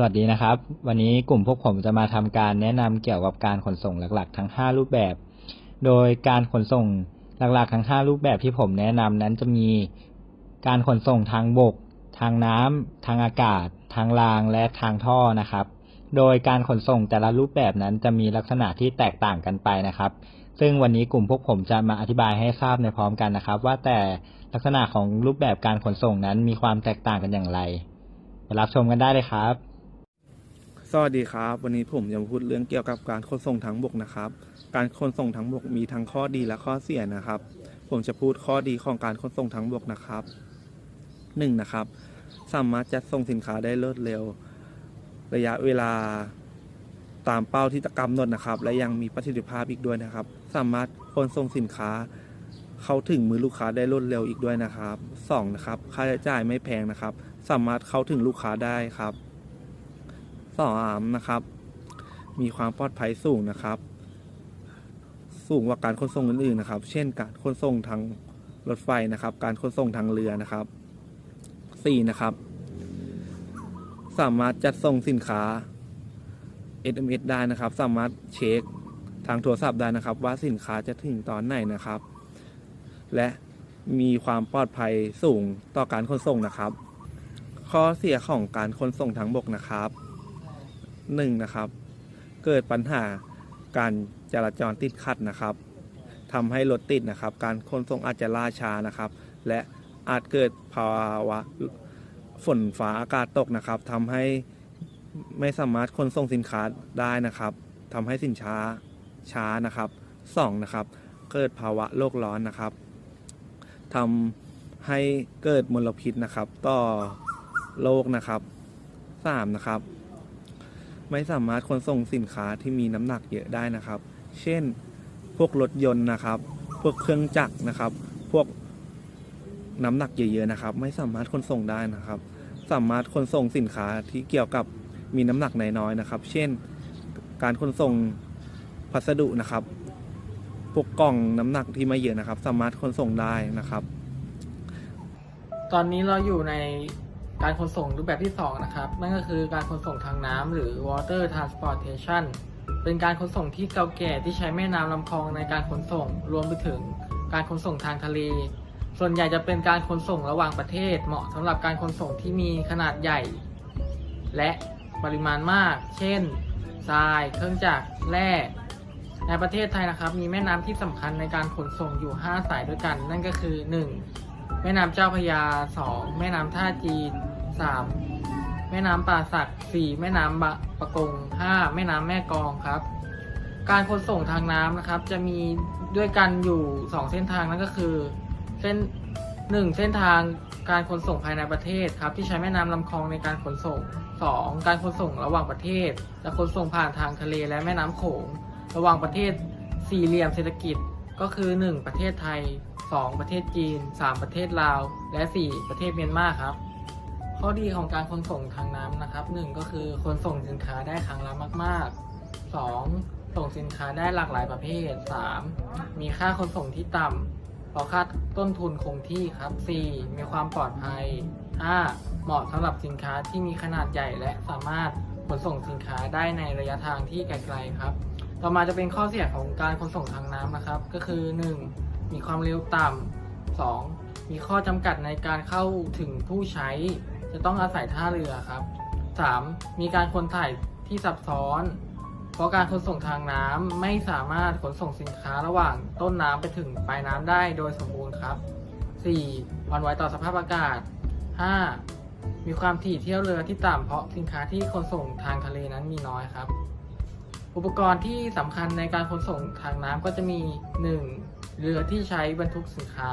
สวัสดีนะครับ วันนี้กลุ่มพวกผมจะมาทำการแนะนำเกี่ยวกับการขนส่งหลัก ๆ ทั้ง 5 รูปแบบ โดยการขนส่งหลัก ๆ ทั้ง 5 รูปแบบที่ผมแนะนำนั้นจะมีการขนส่งทางบก ทางน้ำทางอากาศ ทางราง และทางท่อนะครับ โดยการขนส่งแต่ละรูปแบบนั้นจะมีลักษณะที่แตกต่างกันไปนะครับ ซึ่งวันนี้กลุ่มพวกผมจะมาอธิบายให้ทราบในพร้อมกันนะครับ ว่าแต่ลักษณะของรูปแบบการขนส่งนั้นมีความแตกต่างกันอย่างไรไปรับชมกันได้เลยครับ สวัสดีครับ วันนี้ผมจะมาพูดเรื่องเกี่ยวกับการขนส่งทางบกนะครับ การขนส่งทางบกมีทั้งข้อดีและข้อเสียนะครับ ผมจะพูดข้อดีของการขนส่งทางบกนะครับหนึ่งนะครับ สามารถจัดส่งสินค้าได้รวดเร็ว ระยะเวลาตามเป้าที่กำหนดนะครับ และยังมีประสิทธิภาพอีกด้วยนะครับ สามารถขนส่งสินค้าเข้าถึงมือลูกค้าได้รวดเร็วอีกด้วยนะครับสองนะครับค่าใช้จ่ายไม่แพงนะครับ สามารถเข้าถึงลูกค้าได้ครับ สามนะครับ มีความปลอดภัยสูงนะครับ สูงกว่าการขนส่งอื่นๆนะครับ เช่นการขนส่งทางรถไฟนะครับ การขนส่งทางเรือนะครับสี่นะครับ สามารถจัดส่งสินค้า SMS ได้นะครับ สามารถเช็คทางโทรศัพท์ได้นะครับ ว่าสินค้าจะถึงตอนไหนนะครับ และมีความปลอดภัยสูงต่อการขนส่งนะครับ ข้อเสียของการขนส่งทางบกนะครับ หนึ่งนะครับ เกิดปัญหาการจราจรติดขัดนะครับทำให้รถติดนะครับ การขนส่งอาจจะล่าช้านะครับ และอาจเกิดภาวะฝนฟ้าอากาศตกนะครับทำให้ไม่สามารถขนส่งสินค้าได้นะครับทำให้สินค้าช้านะครับสองนะครับ เกิดภาวะโลกร้อนนะครับทำให้เกิดมลพิษนะครับ ต่อโลกนะครับสามนะครับ ไม่สามารถขนส่งสินค้าที่มีน้ำหนักเยอะได้นะครับ เช่น พวกรถยนต์นะครับ พวกเครื่องจักรนะครับ พวกน้ำหนักเยอะๆนะครับ ไม่สามารถขนส่งได้นะครับ สามารถขนส่งสินค้าที่เกี่ยวกับมีน้ำหนักน้อยๆนะครับ เช่น การขนส่งพัสดุนะครับ พวกกล่องน้ำหนักที่ไม่เยอะนะครับ สามารถขนส่งได้นะครับ ตอนนี้เราอยู่ใน การขนส่งรูปแบบที่ 2 นะครับ นั่นก็คือการขนส่งทางน้ำหรือ water transportation เป็นการขนส่งที่เก่าแก่ที่ใช้แม่น้ำลำคลองในการขนส่ง รวมไปถึงการขนส่งทางทะเล ส่วนใหญ่จะเป็นการขนส่งระหว่างประเทศ เหมาะสำหรับการขนส่งที่มีขนาดใหญ่ และปริมาณมาก เช่น ทราย เครื่องจักร แร่ ในประเทศไทยนะครับ มีแม่น้ำที่สำคัญในการขนส่งอยู่ 5 สายด้วยกัน นั่นก็คือ 1. แม่น้ำเจ้าพระยา 2. แม่น้ำท่าจีน 3. แม่น้ำป่าสัก 4. แม่น้ำบะปะกง 5. แม่น้ำแม่กองครับ การขนส่งทางน้ำนะครับ จะมีด้วยกันอยู่2เส้นทางนั่นก็คือ เส้น 1. เส้นทางการขนส่งภายในประเทศครับ ที่ใช้แม่น้ำลำคลองในการขนส่ง 2. การขนส่งระหว่างประเทศจะขนส่งผ่านทางทะเลและแม่น้ำโขง ระหว่างประเทศสี่เหลี่ยมเศรษฐกิจก็คือ 1. ประเทศไทย 2. ประเทศจีน 3. ประเทศลาว และ 4. ประเทศเมียนมาครับ ข้อดีของการขนส่งทางน้ำนะครับ 1. ก็คือขนส่งสินค้าได้ครั้งละมาก ๆ 2. ส่งสินค้าได้หลากหลายประเภท 3. มีค่าขนส่งที่ต่ำเพราะค่าต้นทุนคงที่ครับ 4. มีความปลอดภัย 5. เหมาะสำหรับสินค้าที่มีขนาดใหญ่และสามารถขนส่งสินค้าได้ในระยะทางที่ไกลๆครับ ต่อมาจะเป็นข้อเสียของการขนส่งทางน้ำนะครับ ก็คือ 1. มีความเร็วต่ำ 2. มีข้อจำกัดในการเข้าถึงผู้ใช้ จะต้องอาศัยท่าเรือครับ 3. มีการขนถ่ายที่ซับซ้อน เพราะการขนส่งทางน้ำไม่สามารถขนส่งสินค้าระหว่างต้นน้ำไปถึงปลายน้ำได้โดยสมบูรณ์ครับ 4. อ่อนไหวต่อสภาพอากาศ 5. มีความถี่เที่ยวเรือที่ต่ำเพราะสินค้าที่ขนส่งทางทะเลนั้นมีน้อยครับ อุปกรณ์ที่สำคัญในการขนส่งทางน้ำก็จะมี 1. เรือที่ใช้บรรทุกสินค้า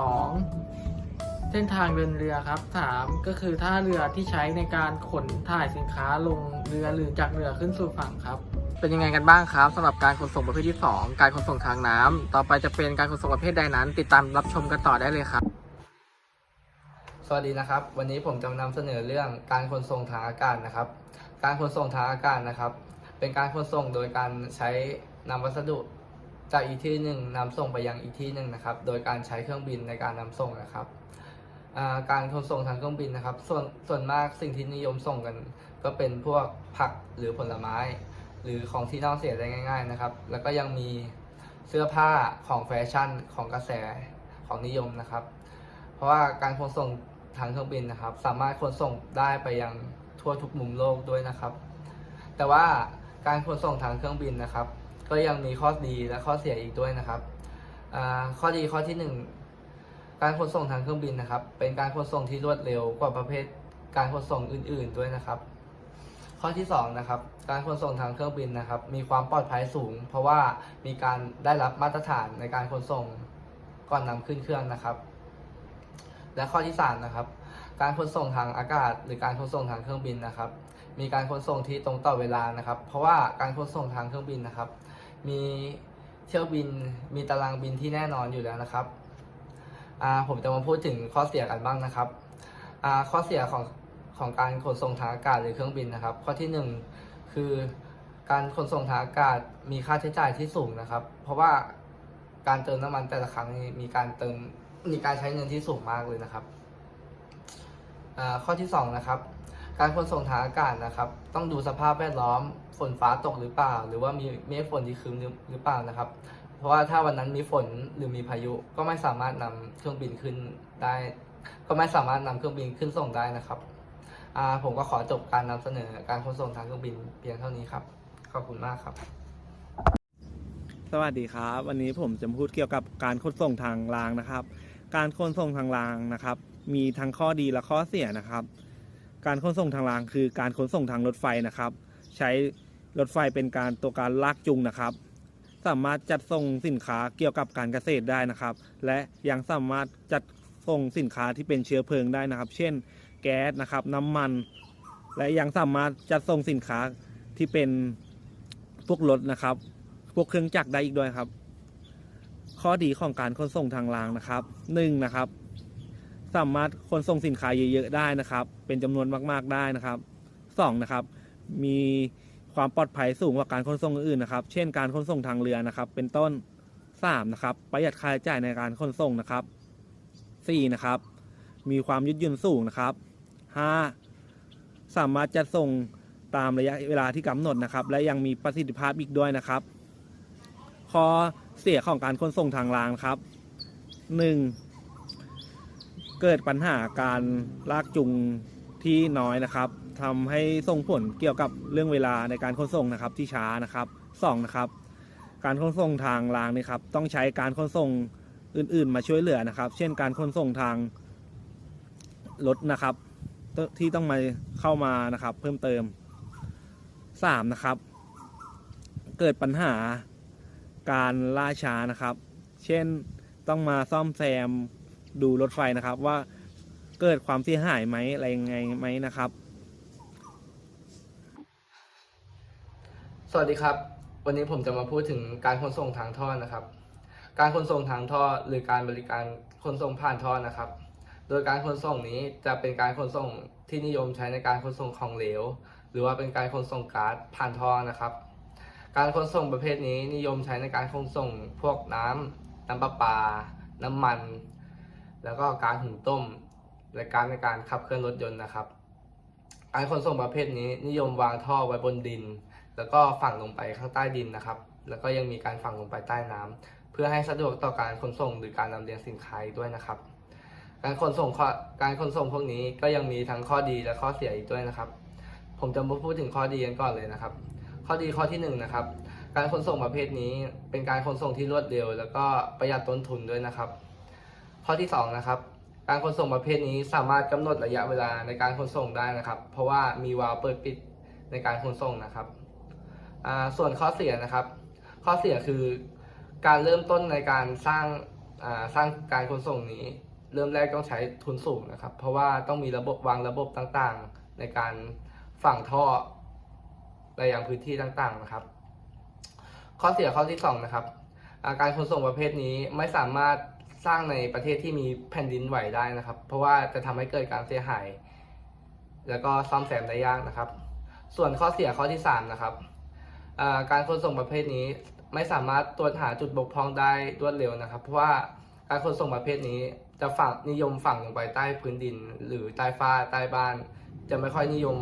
2. เส้นทางเดินเรือครับ 3. ก็คือท่าเรือที่ใช้ในการขนถ่ายสินค้าลงเรือหรือจากเรือขึ้นสู่ฝั่งครับ เป็นยังไงกันบ้างครับสำหรับการขนส่งประเภทที่ 2 การขนส่งทางน้ำต่อไปจะเป็นการขนส่งประเภทใดนั้น ติดตามรับชมกันต่อได้เลยครับ สวัสดีนะครับ วันนี้ผมจะนำเสนอเรื่องการขนส่งทางอากาศนะครับ การขนส่งทางอากาศนะครับ เป็นการขนส่งโดยการใช้นำวัสดุ จากอีกที่หนึ่งนำส่งไปยังอีกที่หนึ่งนะครับ โดยการใช้เครื่องบินในการนำส่งนะครับการขนส่งทางเครื่องบินนะครับ ส่วนส่วนมากสิ่งที่นิยมส่งกัน ก็เป็นพวกผักหรือผลไม้ หรือของที่น่าเสียได้ง่าย ๆนะครับ แล้วก็ยังมีเสื้อผ้าของแฟชั่นของกระแสของนิยมนะครับ เพราะว่าการขนส่งทางเครื่องบินนะครับ สามารถขนส่งได้ไปยังทั่วทุกมุมโลกด้วยนะครับ แต่ว่าการขนส่งทางเครื่องบินนะครับ ก็ยังมีข้อดีและข้อเสียอีกด้วยนะครับข้อดีข้อที่หนึ่งการขนส่งทางเครื่องบินนะครับ เป็นการขนส่งที่รวดเร็วกว่าประเภทการขนส่งอื่น ๆ ด้วยนะครับ ข้อที่สองนะครับ การขนส่งทางเครื่องบินนะครับ มีความปลอดภัยสูง เพราะว่ามีการได้รับมาตรฐานในการขนส่งก่อนนำขึ้นเครื่องนะครับ และข้อที่สามนะครับการขนส่งทางอากาศ หรือการขนส่งทางเครื่องบินนะครับ มีการขนส่งที่ตรงต่อเวลานะครับ เพราะว่าการขนส่งทางเครื่องบินนะครับ มีเที่ยวบิน มีตารางบินที่แน่นอนอยู่แล้วนะครับผมจะมาพูดถึงข้อเสียกันบ้างนะครับข้อเสียของของการขนส่งทางอากาศหรือเครื่องบินนะครับ ข้อที่หนึ่งคือการขนส่งทางอากาศมีค่าใช้จ่ายที่สูงนะครับ เพราะว่าการเติมน้ำมันแต่ละครั้งมีการเติมมีการใช้เงินที่สูงมากเลยนะครับข้อที่สองนะครับ การขนส่งทางอากาศนะครับ ต้องดูสภาพแวดล้อมฝนฟ้าตกหรือเปล่า หรือว่ามีเมฆฝนที่ครึ้มหรือหรือเปล่านะครับ เพราะว่าถ้าวันนั้นมีฝนหรือมีพายุก็ไม่สามารถนำเครื่องบินขึ้นได้ ก็ไม่สามารถนำเครื่องบินขึ้นส่งได้นะครับผมก็ขอจบการนำเสนอการขนส่งทางเครื่องบินเพียงเท่านี้ครับ ขอบคุณมากครับ สวัสดีครับ วันนี้ผมจะพูดเกี่ยวกับการขนส่งทางรางนะครับ การขนส่งทางรางนะครับ มีทั้งข้อดีและข้อเสียนะครับ การขนส่งทางรางคือการขนส่งทางรถไฟนะครับ ใช้รถไฟเป็นการตัวการลากจูงนะครับ สามารถจัดส่งสินค้าเกี่ยวกับการเกษตรได้นะครับ และยังสามารถจัดส่งสินค้าที่เป็นเชื้อเพลิงได้นะครับ เช่น แก๊สนะครับน้ำมัน และยังสามารถจัดส่งสินค้าที่เป็นพวกรถนะครับ พวกเครื่องจักรได้อีกด้วยครับ ข้อดีของการขนส่งทางรางนะครับหนึ่งนะครับ สามารถขนส่งสินค้าเยอะๆได้นะครับ เป็นจำนวนมากๆได้นะครับสองนะครับ มีความปลอดภัยสูงกว่าการขนส่งอื่นนะครับ เช่นการขนส่งทางเรือนะครับ เป็นต้นสามนะครับ ประหยัดค่าใช้จ่ายในการขนส่งนะครับสี่นะครับ มีความยืดหยุ่นสูงนะครับห้าสามารถจัดส่งตามระยะเวลาที่กำหนดนะครับ และยังมีประสิทธิภาพอีกด้วยนะครับข้อเสียของการขนส่งทางรางครับหนึ่ง เกิดปัญหาการลากจูงที่น้อยนะครับทำให้ส่งผลเกี่ยวกับเรื่องเวลาในการขนส่งนะครับที่ช้านะครับสองนะครับการขนส่งทางรางนี่ครับต้องใช้การขนส่งอื่นๆ มาช่วยเหลือนะครับ เช่นการขนส่งทางรถนะครับ ที่ต้องมาเข้ามานะครับ เพิ่มเติมสามนะครับ เกิดปัญหาการล่าช้านะครับ เช่นต้องมาซ่อมแซม ดูรถไฟนะครับ ว่าเกิดความเสียหายไหมอะไรยังไงไหมนะครับ สวัสดีครับ วันนี้ผมจะมาพูดถึงการขนส่งทางท่อนะครับ การขนส่งทางท่อหรือการบริการขนส่งผ่านท่อนะครับ โดยการขนส่งนี้จะเป็นการขนส่งที่นิยมใช้ในการขนส่งของเหลว หรือว่าเป็นการขนส่งก๊าซผ่านท่อนะครับ การขนส่งประเภทนี้นิยมใช้ในการขนส่งพวกน้ำน้ำประปา น้ำมัน แล้วก็การหุงต้มและการในการขับเคลื่อนรถยนต์นะครับการขนส่งประเภทนี้นิยมวางท่อไว้บนดิน แล้วก็ฝังลงไปข้างใต้ดินนะครับ แล้วก็ยังมีการฝังลงไปใต้น้ำเพื่อให้สะดวกต่อการขนส่งหรือการลำเลียงสินค้าด้วยนะครับ การขนส่งการขนส่งพวกนี้ก็ยังมีทั้งข้อดีและข้อเสียอีกด้วยนะครับ ผมจะมาพูดถึงข้อดีกันก่อนเลยนะครับ ข้อดีข้อที่หนึ่งนะครับการขนส่งประเภทนี้เป็นการขนส่งที่รวดเร็ว แล้วก็ประหยัดต้นทุนด้วยนะครับ ข้อที่สองนะครับการขนส่งประเภทนี้สามารถกำหนดระยะเวลาในการขนส่งได้นะครับ เพราะว่ามีวาล์วเปิดปิดในการขนส่งนะครับส่วนข้อเสียนะครับ ข้อเสียคือการเริ่มต้นในการสร้างสร้างการขนส่งนี้ เริ่มแรกต้องใช้ทุนสูงนะครับ เพราะว่าต้องมีระบบวางระบบต่างๆ ในการฝังท่อไปยังพื้นที่ต่างๆนะครับ ข้อเสียข้อที่สองนะครับ การขนส่งประเภทนี้ไม่สามารถ สร้างในประเทศที่มีแผ่นดินไหวได้นะครับ เพราะว่าจะทำให้เกิดการเสียหาย แล้วก็ซ่อมแซมได้ยากนะครับ ส่วนข้อเสียข้อที่สามนะครับการขนส่งประเภทนี้ไม่สามารถตรวจหาจุดบกพร่องได้รวดเร็วนะครับ เพราะว่าการขนส่งประเภทนี้จะฝังนิยมฝังลงไปใต้พื้นดิน หรือใต้ฟ้าใต้บ้าน จะไม่ค่อยนิยม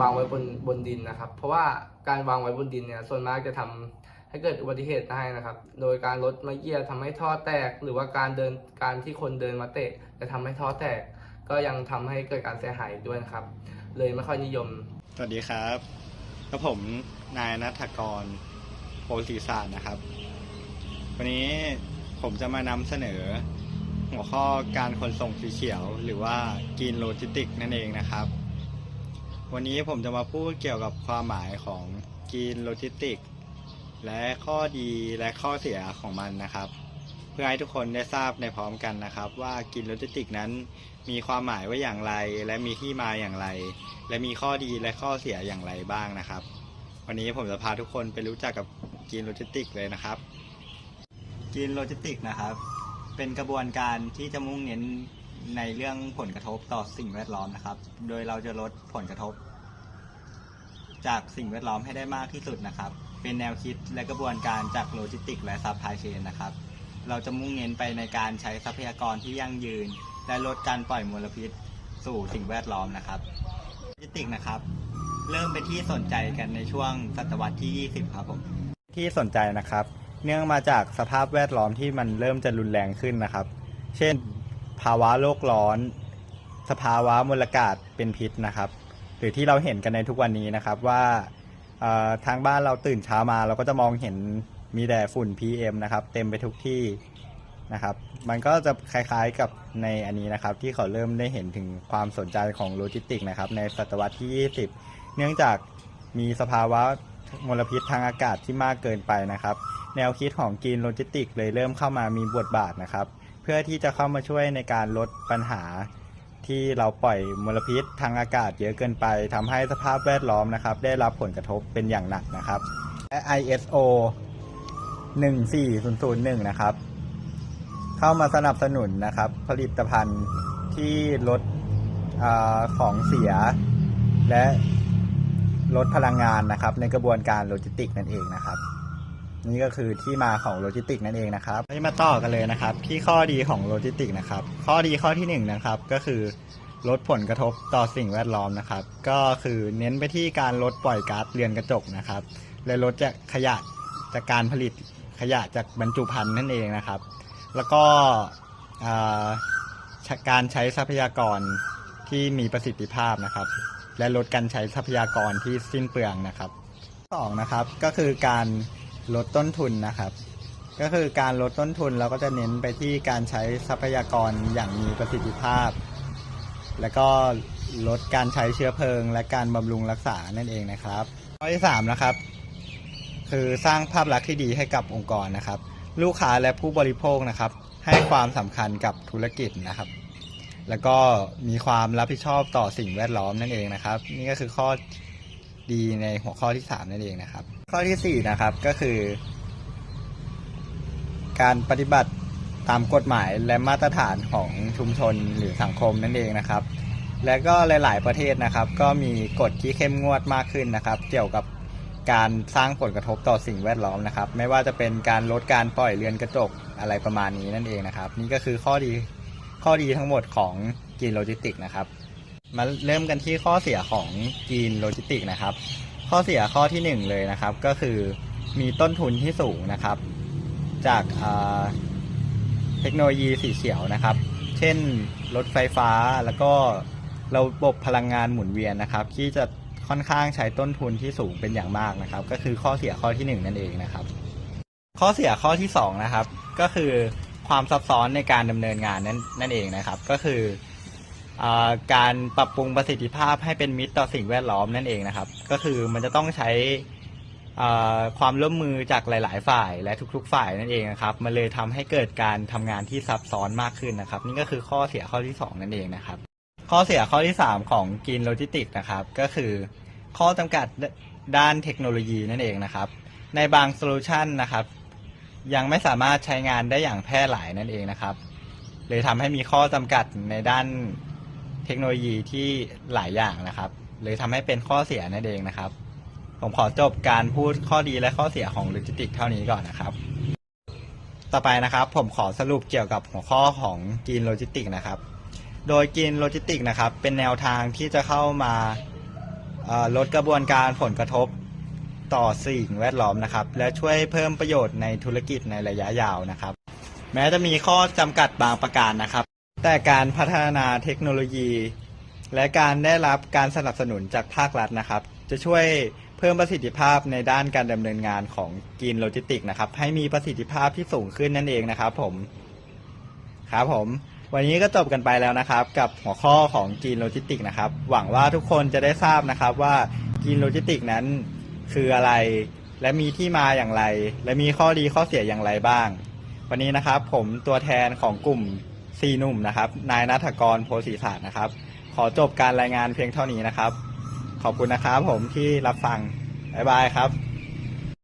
วางไว้บนบนดินนะครับ เพราะว่าการวางไว้บนดินเนี่ยส่วนมากจะทำ ให้เกิดอุบัติเหตุได้นะครับ โดยการรถมาเยียบทำให้ท่อแตก หรือว่าการเดินการที่คนเดินมาเตะจะทำให้ท่อแตก ก็ยังทำให้เกิดการเสียหายด้วยนะครับ เลยไม่ค่อยนิยม สวัสดีครับก็ผมนายนัฐกรโพศีศาสตร์นะครับ วันนี้ผมจะมานำเสนอ หัวข้อการขนส่งสีเขียว หรือว่ากินโลจิสติกนั่นเองนะครับ วันนี้ผมจะมาพูดเกี่ยวกับความหมายของกินโลจิสติก และข้อดีและข้อเสียของมันนะครับ เพื่อให้ทุกคนได้ทราบในพร้อมกันนะครับ ว่ากินโลจิสติกนั้นมีความหมายว่าอย่างไร และมีที่มาอย่างไร และมีข้อดีและข้อเสียอย่างไรบ้างนะครับ วันนี้ผมจะพาทุกคนไปรู้จักกับจีนโลจิสติกเลยนะครับจีนโลจิสติกนะครับ เป็นกระบวนการที่จะมุ่งเน้นในเรื่องผลกระทบต่อสิ่งแวดล้อมนะครับ โดยเราจะลดผลกระทบ จากสิ่งแวดล้อมให้ได้มากที่สุดนะครับ เป็นแนวคิดและกระบวนการจากโลจิสติกและซัพพลายเชนนะครับ เราจะมุ่งเน้นไปในการใช้ทรัพยากรที่ยั่งยืน และลดการปล่อยมลพิษ สู่สิ่งแวดล้อมนะครับโลจิสติกนะครับ เริ่มเป็นที่สนใจกันในช่วงศตวรรษที่ 20 ครับผม ที่สนใจนะครับ เนื่องมาจากสภาพแวดล้อมที่มันเริ่มจะรุนแรงขึ้นนะครับ เช่น ภาวะโลกร้อน สภาวะมลอากาศเป็นพิษนะครับ หรือที่เราเห็นกันในทุกวันนี้นะครับว่า ทางบ้านเราตื่นเช้ามาเราก็จะมองเห็นมีแต่ฝุ่น PM นะครับ เต็มไปทุกที่นะครับ มันก็จะคล้ายๆกับในอันนี้นะครับ ที่เขาเริ่มได้เห็นถึงความสนใจของโลจิสติกนะครับ ในศตวรรษที่ 20 เนื่องจากมีสภาวะมลพิษทางอากาศที่มากเกินไปนะครับ แนวคิดของกีนโลจิสติกเลยเริ่มเข้ามามีบทบาทนะครับ เพื่อที่จะเข้ามาช่วยในการลดปัญหา ที่เราปล่อยมลพิษทางอากาศเยอะเกินไปทำให้สภาพแวดล้อมนะครับ ได้รับผลกระทบเป็นอย่างหนักนะครับและ ISO 14001 นะครับ เข้ามาสนับสนุนนะครับ ผลิตภัณฑ์ที่ลดอของเสีย และลดพลังงานนะครับ ในกระบวนการโลจิสติกนั่นเองนะครับ นี่ก็คือที่มาของโลจิสติกนั่นเองนะครับมาต่อกันเลยนะครับ ที่ข้อดีของโลจิสติกนะครับ ข้อดีข้อที่หนึ่งนะครับก็คือลดผลกระทบต่อสิ่งแวดล้อมนะครับ ก็คือเน้นไปที่การลดปล่อยก๊าซเรือนกระจกนะครับ และลดจากขยะจากการผลิตขยะจากบรรจุภัณฑ์นั่นเองนะครับ แล้วก็การใช้ทรัพยากรที่มีประสิทธิภาพนะครับ และลดการใช้ทรัพยากรที่สิ้นเปลืองนะครับสองนะครับก็คือการ ลดต้นทุนนะครับ ก็คือการลดต้นทุนเราก็จะเน้นไปที่การใช้ทรัพยากรอย่างมีประสิทธิภาพ แล้วก็ลดการใช้เชื้อเพลิง และการบำรุงรักษานั่นเองนะครับข้อที่สามนะครับ คือสร้างภาพลักษณ์ที่ดีให้กับองค์กรนะครับ ลูกค้าและผู้บริโภคนะครับ ให้ความสำคัญกับธุรกิจนะครับแล้วก็มีความรับผิดชอบต่อสิ่งแวดล้อมนั่นเองนะครับ นี่ก็คือข้อดีในหัวข้อที่ 3 นั่นเองนะครับ ข้อทีสี่4นะครับก็คือ การปฏิบัติตามกฎหมายและมาตรฐานของชุมชนหรือสังคมนั่นเองนะครับ และก็หลาย ๆ ประเทศนะครับ ก็มีกฎที่เข้มงวดมากขึ้นนะครับ เกี่ยวกับการสร้างผลกระทบต่อสิ่งแวดล้อมนะครับ ไม่ว่าจะเป็นการลดการปล่อยเรือนกระจกอะไรประมาณนี้นั่นเองนะครับ นี่ก็คือข้อดีข้อดีทั้งหมดของกีนโลจิสติกนะครับ มาเริ่มกันที่ข้อเสียของกีนโลจิสติกนะครับ ข้อเสียข้อที่หนึ่งเลยนะครับ ก็คือมีต้นทุนที่สูงนะครับ จากเทคโนโลยีสีเขียวนะครับ เช่นรถไฟฟ้าแล้วก็ระบบพลังงานหมุนเวียนนะครับ ที่จะค่อนข้างใช้ต้นทุนที่สูงเป็นอย่างมากนะครับ ก็คือข้อเสียข้อที่หนึ่งนั่นเองนะครับ ข้อเสียข้อที่สองนะครับ ก็คือความซับซ้อนในการดำเนินงานนั่นนั่นเองนะครับ ก็คือ การปรับปรุงประสิทธิภาพให้เป็นมิตรต่อสิ่งแวดล้อมนั่นเองนะครับ ก็คือมันจะต้องใช้ความร่วมมือจากหลาย ๆ ฝ่ายและทุก ๆ ฝ่ายนั่นเองนะครับ มันเลยทำให้เกิดการทำงานที่ซับซ้อนมากขึ้นนะครับ นี่ก็คือข้อเสียข้อที่สองนั่นเองนะครับ ข้อเสียข้อที่ 3 ของกินโลจิสติกนะครับ ก็คือข้อจำกัดด้านเทคโนโลยีนั่นเองนะครับ ในบางโซลูชันนะครับ ยังไม่สามารถใช้งานได้อย่างแพร่หลายนั่นเองนะครับเลยทำให้มีข้อจำกัดในด้าน เทคโนโลยีที่หลายอย่างนะครับเลยทำให้เป็นข้อเสียนั่นเองนะครับ ผมขอจบการพูดข้อดีและข้อเสียของโลจิสติกเท่านี้ก่อนนะครับ ต่อไปนะครับ ผมขอสรุปเกี่ยวกับหัวข้อของจีนโลจิสติกนะครับ โดยจีนโลจิสติกนะครับ เป็นแนวทางที่จะเข้ามาลดกระบวนการผลกระทบต่อสิ่งแวดล้อมนะครับ และช่วยเพิ่มประโยชน์ในธุรกิจในระยะยาวนะครับ แม้จะมีข้อจำกัดบางประการนะครับ แต่การพัฒนาเทคโนโลยี และการได้รับการสนับสนุนจากภาครัฐนะครับ จะช่วยเพิ่มประสิทธิภาพในด้านการดำเนินงานของกีนโลจิสติกนะครับ ให้มีประสิทธิภาพที่สูงขึ้นนั่นเองนะครับ ผมครับผม วันนี้ก็จบกันไปแล้วนะครับ กับหัวข้อของจีนโลจิสติกนะครับ หวังว่าทุกคนจะได้ทราบนะครับว่าจีนโลจิสติกนั้นคืออะไร และมีที่มาอย่างไร และมีข้อดีข้อเสียอย่างไรบ้าง วันนี้นะครับ ผมตัวแทนของกลุ่ม ซีหนุ่มนะครับ นายนัทกรโพสีศารนะครับ ขอจบการรายงานเพียงเท่านี้นะครับ ขอบคุณนะครับผมที่รับฟัง บ๊ายบายครับ